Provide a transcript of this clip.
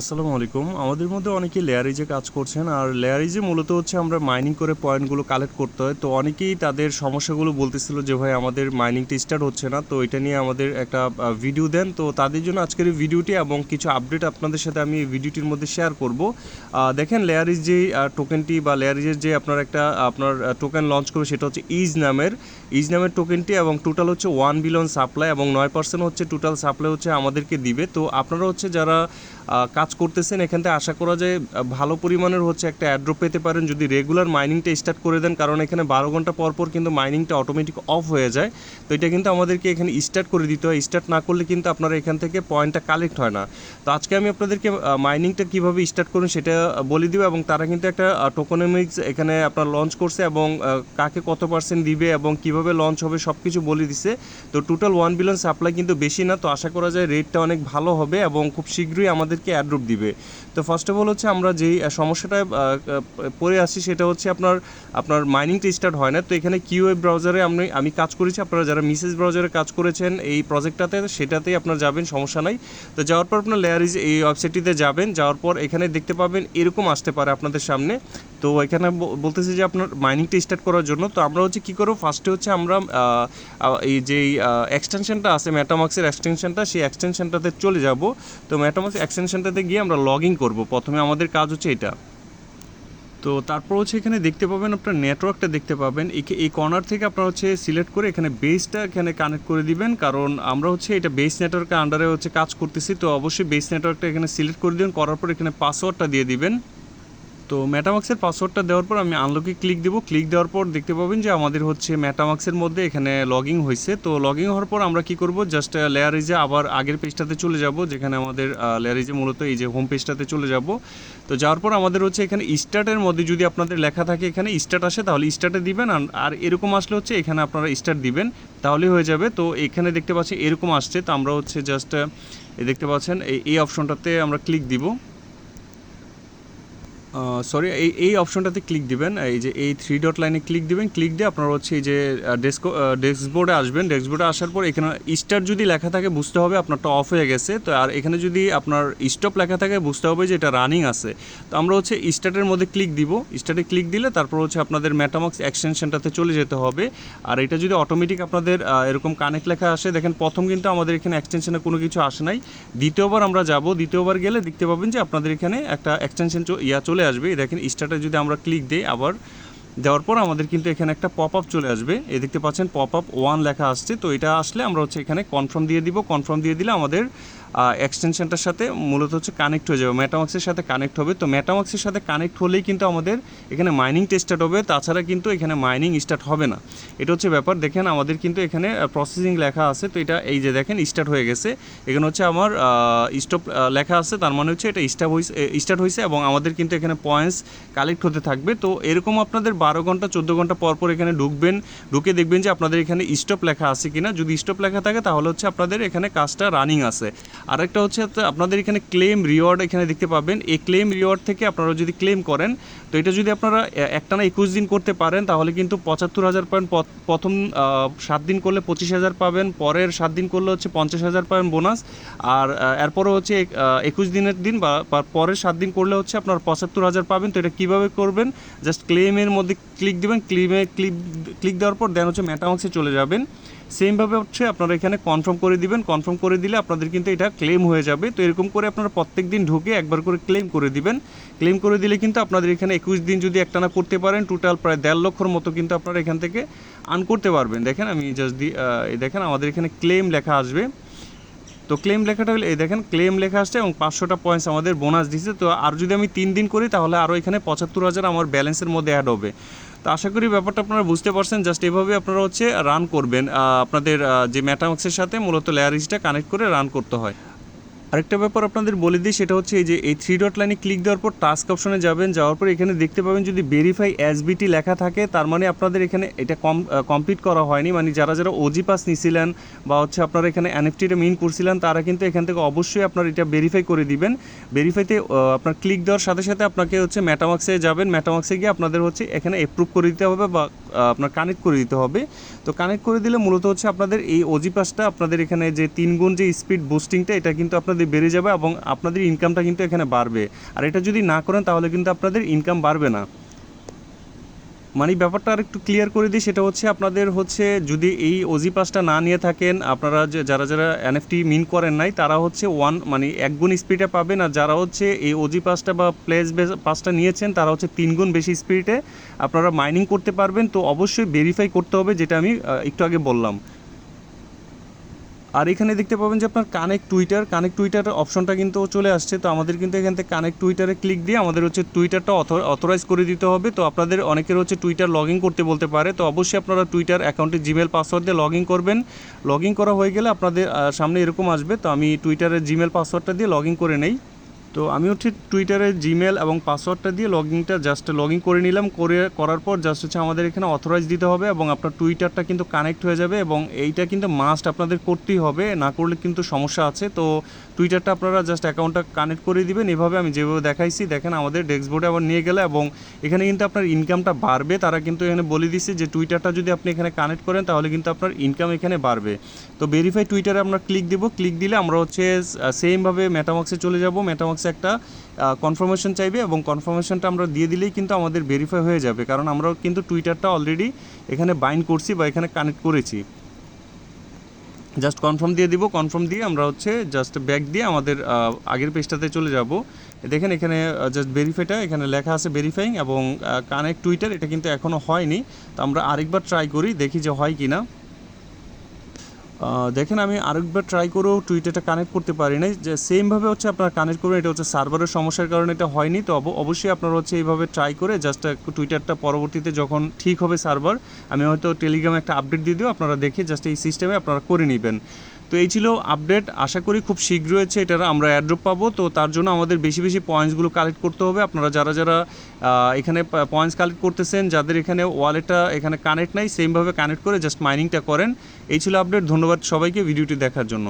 আসসালামু আলাইকুম। আমাদের মধ্যে অনেকেই লেয়ারিজে কাজ করছেন, আর লেয়ারিজে মূলত হচ্ছে আমরা মাইনিং করে পয়েন্টগুলো কালেক্ট করতে হয়। তো অনেকেই তাদের সমস্যাগুলো বলতেছিল যে, ভাই, আমাদের মাইনিংটা স্টার্ট হচ্ছে না। তো এটা নিয়ে আমাদের একটা ভিডিও দেন। তো তাদের জন্য আজকের এই ভিডিওটি এবং কিছু আপডেট আপনাদের সাথে আমি এই ভিডিওটির মধ্যে শেয়ার করব। দেখেন লেয়ারিজ যে টোকেনটি বা লেয়ারিজের যে আপনার একটা, আপনার টোকেন লঞ্চ করবে, সেটা হচ্ছে ইজ নামের ইজ নামের টোকেনটি এবং টোটাল হচ্ছে ওয়ান বিলিয়ন সাপ্লাই এবং নয় পার্সেন্ট হচ্ছে টোটাল সাপ্লাই হচ্ছে আমাদেরকে দিবে। তো আপনারা হচ্ছে যারা কাজ করতেছেন এখান থেকে আশা করা যায় ভালো পরিমাণের হচ্ছে একটা অ্যাড্রপ পেতে পারেন। যদি রেগুলার মাইনিংটা স্টার্ট করে দেন, কারণ এখানে বারো ঘণ্টা পর পর কিন্তু মাইনিংটা অটোমেটিক অফ হয়ে যায়। তো এটা কিন্তু আমাদেরকে এখানে স্টার্ট করে দিতে হয়। স্টার্ট না করলে কিন্তু আপনারা এখান থেকে পয়েন্টটা কালেক্ট হয় না। তো আজকে আমি আপনাদেরকে মাইনিংটা কীভাবে স্টার্ট করুন সেটা বলে দিব এবং তারা কিন্তু একটা টোকোনমিক্স এখানে আপনার লঞ্চ করছে এবং কাকে কত পার্সেন্ট দিবে এবং কীভাবে লঞ্চ হবে সব কিছু বলে দিছে। তো টোটাল ওয়ান বিলিয়ন সাপ্লাই কিন্তু বেশি না, তো আশা করা যায় রেটটা অনেক ভালো হবে এবং খুব শীঘ্রই আমাদেরকে অ্যাড্রপ দিবে। তো ফার্স্ট অফ অল হচ্ছে আমরা যেই সমস্যাটা পড়ে আসছি সেটা হচ্ছে আপনার আপনার মাইনিংটা স্টার্ট হয় না। তো এখানে কিউএ ব্রাউজারে আমি আমি কাজ করেছি। আপনারা যারা মিসেস ব্রাউজারে কাজ করেছেন এই প্রজেক্টটাতে সেটাতেই আপনার যাবেন, সমস্যা নাই। তো যাওয়ার পর আপনার লেয়ারিজ এই ওয়েবসাইটটিতে যাবেন। যাওয়ার পর এখানে দেখতে পাবেন, এরকম আসতে পারে আপনাদের সামনে। তো এখানে বলতেছে যে আপনার মাইনিংটা স্টার্ট করার জন্য, তো আমরা হচ্ছে কী করব? ফার্স্টে হচ্ছে আমরা এই যে এক্সটেনশনটা আছে ম্যাটামাক্সের এক্সটেনশনটা সেই এক্সটেনশনটাতে চলে যাব। তো ম্যাটামাক্স এক্সটেনশনটাতে গিয়ে আমরা লগ ইন করব। প্রথমে আমাদের কাজ হচ্ছে এটা। তো তারপর হচ্ছে এখানে দেখতে পাবেন, আপনার নেটওয়ার্কটা দেখতে পাবেন। এই কর্নার থেকে আপনার হচ্ছে সিলেক্ট করে এখানে বেসটা এখানে কানেক্ট করে দিবেন। কারণ আমরা হচ্ছে এটা বেস নেটওয়ার্কের আন্ডারে হচ্ছে কাজ করতেছি। তো অবশ্যই বেস নেটওয়ার্কটা এখানে সিলেক্ট করে দিবেন। করার পর এখানে পাসওয়ার্ডটা দিয়ে দিবেন। তো ম্যাটামাক্সের পাসওয়ার্ডটা দেওয়ার পর আমি আনলকে ক্লিক দেবো। ক্লিক দেওয়ার পর দেখতে পাবেন যে আমাদের হচ্ছে ম্যাটামাক্সের মধ্যে এখানে লগিং হয়েছে। তো লগিং হওয়ার পর আমরা কি করব? জাস্ট লেয়ারিজে আবার আগের পেজটাতে চলে যাব, যেখানে আমাদের লেয়ারিজে মূলত এই যে হোম পেজটাতে চলে যাব। তো যাওয়ার পর আমাদের হচ্ছে এখানে স্টার্টের মধ্যে যদি আপনাদের লেখা থাকে, এখানে স্টার্ট আসে, তাহলে স্টার্টে দিবেন। আর- এরকম আসলে হচ্ছে এখানে আপনারা স্টার্ট দিবেন তাহলেই হয়ে যাবে। তো এখানে দেখতে পাচ্ছি এরকম আসছে। তো আমরা হচ্ছে জাস্ট দেখতে পাচ্ছেন, এই অপশনটাতে আমরা ক্লিক দিব। সরি এই এই অপশনটাতে ক্লিক দিবেন। এই যে, এই থ্রি ডট লাইনে ক্লিক দিবেন। ক্লিক দিয়ে আপনার হচ্ছে এই যে ডেস্ক ডেস্কবোর্ডে আসবেন। ডেস্কবোর্ডে আসার পর এখানে স্টার যদি লেখা থাকে, বুঝতে হবে আপনারটা অফ হয়ে গেছে। তো আর এখানে যদি আপনার স্টপ লেখা থাকে, বুঝতে হবে যে এটা রানিং আছে। তো আমরা হচ্ছে স্টার্টের মধ্যে ক্লিক দিব। স্টার্টে ক্লিক দিলে তারপর হচ্ছে আপনাদের ম্যাটামক্স এক্সটেনশনটাতে চলে যেতে হবে। আর এটা যদি অটোমেটিক আপনাদের এরকম কানেক্ট লেখা আসে, দেখেন প্রথম কিন্তু আমাদের এখানে এক্সটেনশনে কোনো কিছু আসে নাই। দ্বিতীয়বার আমরা যাব। দ্বিতীয়বার গেলে দেখতে পাবেন যে আপনাদের এখানে একটা এক্সটেনশন ইয়া চলে আসবে। দেখেন স্টার্টে যদি আমরা ক্লিক দিই আবার দেওয়ার পর আমাদের কিন্তু এখানে একটা পপ আপ চলে আসবে। এ দেখতে পাচ্ছেন পপ আপ ওয়ান লেখা আসছে। তো এটা আসলে আমরা হচ্ছে এখানে কনফার্ম দিয়ে দিব। কনফার্ম দিয়ে দিলে আমাদের এক্সটেনশনটার সাথে মূলত হচ্ছে কানেক্ট হয়ে যাবে। ম্যাটামাক্সের সাথে কানেক্ট হবে। তো ম্যাটামাক্সের সাথে কানেক্ট হলেই কিন্তু আমাদের এখানে মাইনিং স্টার্ট হবে। তাছাড়া কিন্তু এখানে মাইনিং স্টার্ট হবে না। এটা হচ্ছে ব্যাপার। দেখেন, আমাদের কিন্তু এখানে প্রসেসিং লেখা আছে। তো এটা এই যে দেখেন স্টার্ট হয়ে গেছে। এখানে হচ্ছে আমার স্টপ লেখা আছে। তার মানে হচ্ছে এটা স্টার্ট হয়েছে স্টার্ট হয়েছে এবং আমাদের কিন্তু এখানে পয়েন্টস কালেক্ট হতে থাকবে। তো এরকম আপনাদের বারো ঘণ্টা, চোদ্দ ঘণ্টা পর পর এখানে ঢুকবেন। ঢুকে দেখবেন যে আপনাদের এখানে স্টপ লেখা আছে কিনা। যদি স্টপ লেখা থাকে, তাহলে হচ্ছে আপনাদের এখানে কাজটা রানিং আছে। আরেকটা হচ্ছে তো আপনাদের এখানে ক্লেম রিওয়ার্ড এখানে দেখতে পাবেন। এই ক্লেম রিওয়ার্ড থেকে আপনারা যদি ক্লেম করেন, তো এটা যদি আপনারা একটানা একুশ দিন করতে পারেন, তাহলে কিন্তু পঁচাত্তর হাজার পাবেন প্রথম সাত দিন করলে পঁচিশ হাজার পাবেন, পরের সাত দিন করলে হচ্ছে পঞ্চাশ হাজার পাবেন বোনাস আর এরপরে হচ্ছে একুশ দিনের দিন বা পরের সাত দিন করলে হচ্ছে আপনার পঁচাত্তর হাজার পাবেন। তো এটা কীভাবে করবেন? জাস্ট ক্লেমের মধ্যে ক্লিক দেবেন। ক্লেমে ক্লিক ক্লিক দেওয়ার পর দেন হচ্ছে ম্যাটামাক্সে চলে যাবেন। সেমভাবে হচ্ছে আপনারা এখানে কনফার্ম করে দিবেন। কনফার্ম করে দিলে আপনাদের কিন্তু এটা ক্লেম হয়ে যাবে। তো এরকম করে আপনারা প্রত্যেক দিন ঢুকে একবার করে ক্লেম করে দিবেন। ক্লেম করে দিলে কিন্তু আপনাদের এখানে একুশ দিন যদি একটানা করতে পারেন টোটাল প্রায় দেড় লক্ষর মতো কিন্তু আপনারা এখান থেকে আর্ন করতে পারবেন। দেখেন, আমি জাস্ট দি দেখেন, আমাদের এখানে ক্লেম লেখা আসবে। তো ক্লেম লেখাটা হলে, এই দেখেন ক্লেম লেখা আসছে এবং পাঁচশোটা পয়েন্টস আমাদের বোনাস দিছে। তো আর যদি আমি তিন দিন করি, তাহলে আরও এখানে পঁচাত্তর হাজার আমার ব্যালেন্সের মধ্যে অ্যাড হবে। তো আশা করি ব্যাপারটা আপনারা বুঝতে পারছেন। জাস্ট এভাবে আপনারা হচ্ছে রান করবেন। আপনাদের যে ম্যাটামক্সের সাথে মূলত লেয়ারিজটা কানেক্ট করে রান করতে হয়। আরেকটা ব্যাপার আপনাদের বলে দিই, সেটা হচ্ছে এই যে, এই থ্রি ডট লাইনে ক্লিক দেওয়ার পর টাস্ক অপশনে যাবেন, যাওয়ার পর এখানে দেখতে পাবেন যদি ভেরিফাই এসবিটি লেখা থাকে, তার মানে আপনাদের এখানে এটা কম কমপ্লিট করা হয়নি। মানে যারা যারা ওজি পাস নিছিলেন বা হচ্ছে আপনারা এখানে এনএফটিটা মিন করছিলেন, তারা কিন্তু এখান থেকে অবশ্যই আপনার এটা ভেরিফাই করে দিবেন। ভেরিফাইতে আপনার ক্লিক দেওয়ার সাথে সাথে আপনাকে হচ্ছে ম্যাটামাক্সে যাবেন। ম্যাটামাক্সে গিয়ে আপনাদের হচ্ছে এখানে অ্যাপ্রুভ করে দিতে হবে বা আপনার কানেক্ট করে দিতে হবে। তো কানেক্ট করে দিলে মূলত হচ্ছে আপনাদের এই ওজি পাসটা আপনাদের এখানে যে তিন গুণ যে স্পিড বুস্টিংটা এটা কিন্তু আপনাদের আপনাদের বেড়ে যাবে এবং আপনাদের ইনকামটা কিন্তু এখানে বাড়বে। আর এটা যদি না করেন, তাহলে কিন্তু আপনাদের ইনকাম বাড়বে না। মানে ব্যাপারটা আর একটু ক্লিয়ার করে দিই, সেটা হচ্ছে আপনাদের হচ্ছে যদি এই ওজি পাসটা না নিয়ে থাকেন, আপনারা যারা যারা এনএফটি মিন করেন নাই, তারা হচ্ছে ওয়ান মানে এক গুণ স্পিডে পাবেন। আর যারা হচ্ছে এই ওজি পাসটা বা প্লেস পাসটা নিয়েছেন, তারা হচ্ছে তিন গুণ বেশি স্পিডে আপনারা মাইনিং করতে পারবেন। তো অবশ্যই ভেরিফাই করতে হবে, যেটা আমি একটু আগে বললাম। আর এখানে দেখতে পাবেন যে আপনার কানেক্ট টুইটার কানেক্ট টুইটার অপশনটা কিন্তু চলে আসছে। তো আমাদের কিন্তু এখান থেকে কানেক্ট টুইটারে ক্লিক দিয়ে আমাদের হচ্ছে টুইটারটা অথরাইজ করে দিতে হবে। তো আপনাদের অনেকের হচ্ছে টুইটার লগ করতে বলতে পারে। তো অবশ্যই আপনারা টুইটার অ্যাকাউন্টে জিমেল পাসওয়ার্ড দিয়ে লগ করবেন। লগ করা হয়ে গেলে আপনাদের সামনে এরকম আসবে। তো আমি টুইটারের জিমেল পাসওয়ার্ডটা দিয়ে লগ করে নেই। তো আমি হচ্ছে টুইটারে জিমেল এবং পাসওয়ার্ডটা দিয়ে লগ ইনটা জাস্ট লগ ইন করে নিলাম। করে করার পর জাস্ট হচ্ছে আমাদের এখানে অথরাইজ দিতে হবে এবং আপনার টুইটারটা কিন্তু কানেক্ট হয়ে যাবে এবং এইটা কিন্তু মাস্ট আপনাদের করতেই হবে। না করলে কিন্তু সমস্যা আছে। তো টুইটারটা আপনারা জাস্ট অ্যাকাউন্টটা কানেক্ট করে দিবেন। এভাবে আমি যেভাবে দেখাইছি, দেখেন আমাদের ডেস্কবোর্ডে আবার নিয়ে গেলে এবং এখানে কিন্তু আপনার ইনকামটা বাড়বে। তারা কিন্তু এখানে বলে দিচ্ছে যে টুইটারটা যদি আপনি এখানে কানেক্ট করেন, তাহলে কিন্তু আপনার ইনকাম এখানে বাড়বে। তো ভেরিফাই টুইটারে আমরা ক্লিক দিব। ক্লিক দিলে আমরা হচ্ছে সেমভাবে মেটামক্সে চলে যাব। মেটামক্সে একটা কনফার্মেশন চাইবে এবং কনফার্মেশনটা আমরা দিয়ে দিলেই কিন্তু আমাদের ভেরিফাই হয়ে যাবে। কারণ আমরা কিন্তু টুইটারটা অলরেডি এখানে বাইন্ড করছি বা এখানে কানেক্ট করেছি। জাস্ট কনফার্ম দিয়ে দিব কনফার্ম দিয়ে আমরা হচ্ছে জাস্ট ব্যাক দিয়ে আমাদের আগের পেজটাতে চলে যাব। দেখেন এখানে জাস্ট ভেরিফাইটা এখানে লেখা আছে ভেরিফাইং এবং কানেক্ট টুইটার এটা কিন্তু এখনও হয়নি। তো আমরা আরেকবার ট্রাই করি, দেখি যে হয় কি না দেখেন, আমি আরেকবার ট্রাই করেও টুইটারটা কানেক্ট করতে পারি নাই। যে সেমভাবে হচ্ছে আপনারা কানেক্ট করবেন, এটা হচ্ছে সার্ভারের সমস্যার কারণে এটা হয়নি। তো অবশ্যই আপনারা হচ্ছে এইভাবে ট্রাই করে জাস্ট টুইটারটা পরবর্তীতে যখন ঠিক হবে সার্ভার আমি হয়তো টেলিগ্রামে একটা আপডেট দিয়ে দিও, আপনারা দেখে জাস্ট এই সিস্টেমে আপনারা করে নেবেন। তো এই ছিল আপডেট আশা করি খুব শীঘ্র হয়েছে, এটার আমরা অ্যাড্রপ পাবো। তো তার জন্য আমাদের বেশি বেশি পয়েন্টসগুলো কালেক্ট করতে হবে। আপনারা যারা যারা এখানে পয়েন্টস কালেক্ট করতেছেন, যাদের এখানে ওয়ালেটটা এখানে কানেক্ট নাই সেমভাবে কানেক্ট করে জাস্ট মাইনিংটা করেন। এই ছিল আপডেট ধন্যবাদ সবাইকে ভিডিওটি দেখার জন্য।